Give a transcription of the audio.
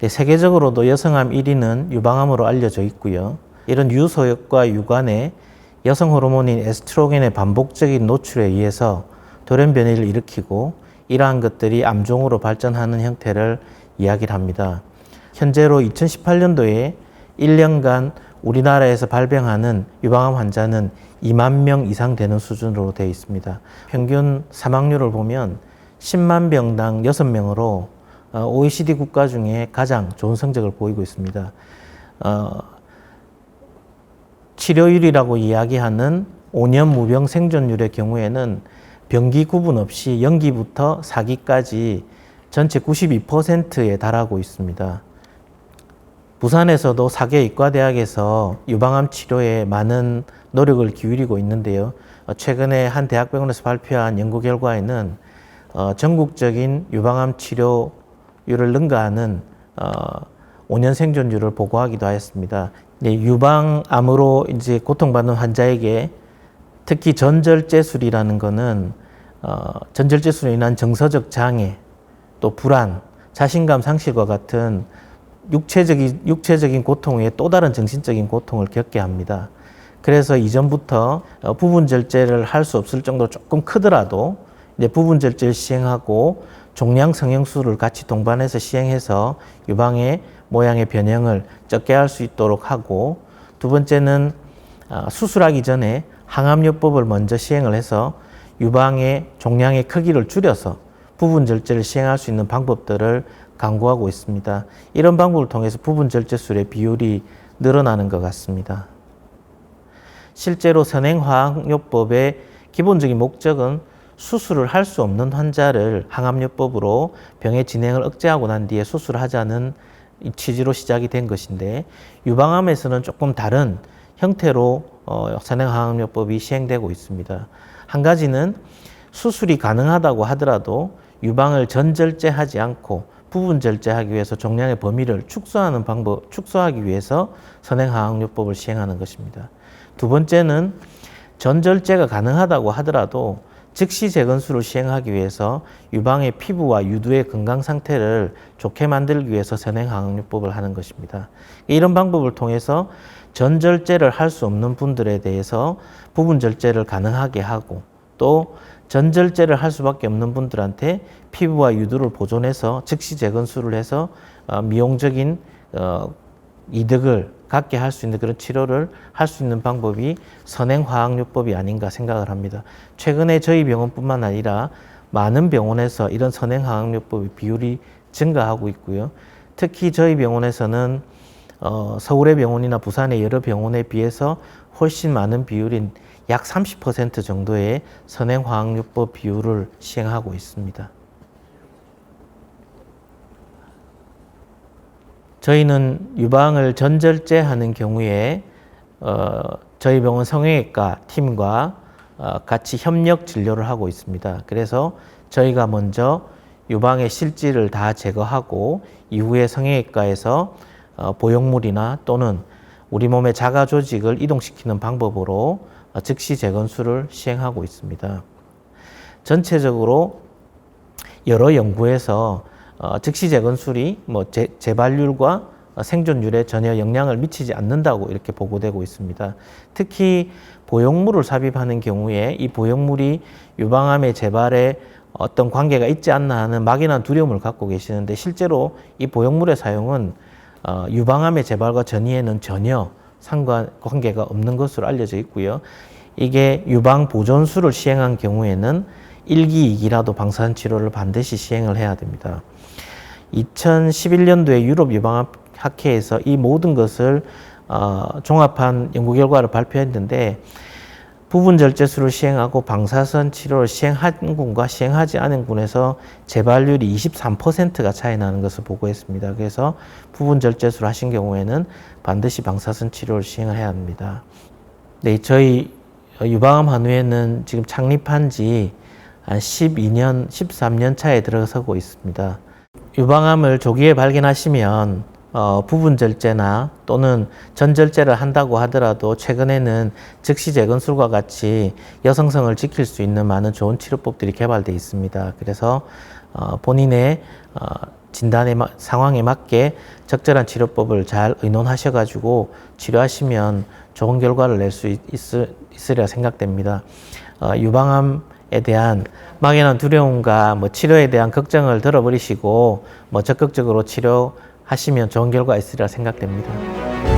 네, 세계적으로도 여성암 1위는 유방암으로 알려져 있고요. 이런 유소역과 유관에 여성 호르몬인 에스트로겐의 반복적인 노출에 의해서 돌연 변이를 일으키고 이러한 것들이 암종으로 발전하는 형태를 이야기를 합니다. 현재로 2018년도에 1년간 우리나라에서 발병하는 유방암 환자는 2만 명 이상 되는 수준으로 되어 있습니다. 평균 사망률을 보면 10만 병당 6명으로 OECD 국가 중에 가장 좋은 성적을 보이고 있습니다. 어, 치료율이라고 이야기하는 5년 무병 생존율의 경우에는 병기 구분 없이 연기부터 사기까지 전체 92%에 달하고 있습니다. 부산에서도 사계 의과대학에서 유방암 치료에 많은 노력을 기울이고 있는데요. 어, 최근에 한 대학병원에서 발표한 연구 결과에는 어, 전국적인 유방암 치료 율을 능가하는 어, 5년 생존율을 보고하기도 하였습니다. 네, 유방암으로 이제 고통받는 환자에게 특히 전절제술이라는 것은 어, 전절제술로 인한 정서적 장애, 또 불안, 자신감 상실과 같은 육체적인 육체적인 고통 외에 또 다른 정신적인 고통을 겪게 합니다. 그래서 이전부터 어, 부분 절제를 할 수 없을 정도로 조금 크더라도 이제 부분 절제를 시행하고 종양 성형술을 같이 동반해서 시행해서 유방의 모양의 변형을 적게 할 수 있도록 하고 두 번째는 어, 수술하기 전에 항암요법을 먼저 시행을 해서 유방의 종양의 크기를 줄여서 부분 절제를 시행할 수 있는 방법들을 강구하고 있습니다. 이런 방법을 통해서 부분 절제술의 비율이 늘어나는 것 같습니다. 실제로 선행화학요법의 기본적인 목적은 수술을 할 수 없는 환자를 항암요법으로 병의 진행을 억제하고 난 뒤에 수술하자는 취지로 시작이 된 것인데 유방암에서는 조금 다른 형태로 어, 선행항암요법이 시행되고 있습니다. 한 가지는 수술이 가능하다고 하더라도 유방을 전절제하지 않고 부분 절제하기 위해서 종양의 범위를 축소하는 방법, 축소하기 위해서 선행항암요법을 시행하는 것입니다. 두 번째는 전절제가 가능하다고 하더라도 즉시 재건수를 시행하기 위해서 유방의 피부와 유두의 건강 상태를 좋게 만들기 위해서 선행항암요법을 하는 것입니다. 이런 방법을 통해서 전절제를 할 수 없는 분들에 대해서 부분 절제를 가능하게 하고 또 전절제를 할 수밖에 없는 분들한테 피부와 유두를 보존해서 즉시 재건수를 해서 어, 미용적인 어, 이득을 갖게 할 수 있는 그런 치료를 할 수 있는 방법이 선행화학요법이 아닌가 생각을 합니다. 최근에 저희 병원뿐만 아니라 많은 병원에서 이런 선행화학요법의 비율이 증가하고 있고요. 특히 저희 병원에서는 어, 서울의 병원이나 부산의 여러 병원에 비해서 훨씬 많은 비율인 약 30% 정도의 선행화학요법 비율을 시행하고 있습니다. 저희는 유방을 전절제 하는 경우에 어, 저희 병원 성형외과 팀과 어, 같이 협력 진료를 하고 있습니다. 그래서 저희가 먼저 유방의 실질을 다 제거하고 이후에 성형외과에서 어, 보형물이나 또는 우리 몸의 자가 조직을 이동시키는 방법으로 어, 즉시 재건수를 시행하고 있습니다. 전체적으로 여러 연구에서 어, 즉시 재건술이 뭐 재, 재발률과 생존율에 전혀 영향을 미치지 않는다고 이렇게 보고되고 있습니다. 특히 보형물을 삽입하는 경우에 이 보형물이 유방암의 재발에 어떤 관계가 있지 않나 하는 막연한 두려움을 갖고 계시는데 실제로 이 보형물의 사용은 어, 유방암의 재발과 전이에는 전혀 상관 관계가 없는 것으로 알려져 있고요. 이게 유방 보존술을 시행한 경우에는 1기, 2기라도 방사선 치료를 반드시 시행을 해야 됩니다. 2011년도에 유럽 유방암 학회에서 이 모든 것을 어, 종합한 연구 결과를 발표했는데 부분 절제술을 시행하고 방사선 치료를 시행한 군과 시행하지 않은 군에서 재발률이 23%가 차이 나는 것을 보고했습니다. 그래서 부분 절제술 하신 경우에는 반드시 방사선 치료를 시행을 해야 합니다. 네, 저희 유방암 한의회는 지금 창립한 지 한 12년, 13년 차에 들어서고 있습니다. 유방암을 조기에 발견하시면 어, 부분 절제나 또는 전절제를 한다고 하더라도 최근에는 즉시 재건술과 같이 여성성을 지킬 수 있는 많은 좋은 치료법들이 개발되어 있습니다. 그래서 어, 본인의 어, 진단의 마- 상황에 맞게 적절한 치료법을 잘 의논하셔가지고 치료하시면 좋은 결과를 낼 수 있으리라 생각됩니다. 어, 유방암에 대한 막연한 두려움과 뭐 치료에 대한 걱정을 들어버리시고 뭐 적극적으로 치료하시면 좋은 결과 있으리라 생각됩니다.